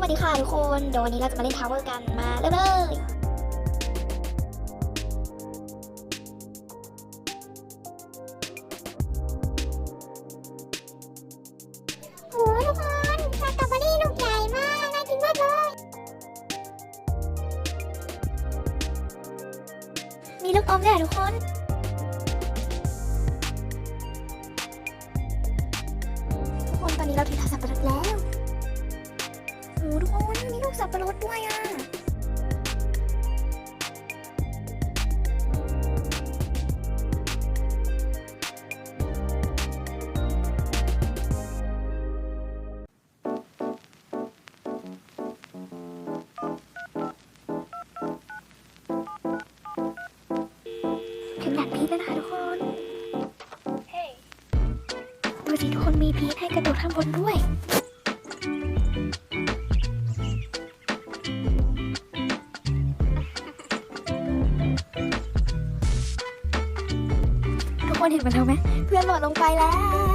สวัสดีค่ะทุกคนเดี๋ยววันนี้เราจะมาเล่นทาวเวอร์กันมาเริ่มเลยโอ้ทุกคนสตรอเบอรี่ลูกใหญ่มากน่ากินมากเลย มีลูกอมด้วยทุกคนทุกคนตอนนี้เราถึงทางสับปะรดแล้ว ทุกคนมีลูกสับปะรดด้วยอะถึงด่านพีชแล้วนะคะทุกคนดูสิทุกคนมีพีชให้กระโดดข้างบนด้วย คนเห็นมันทำไหมเพื่อนหล่นลงไปแล้ว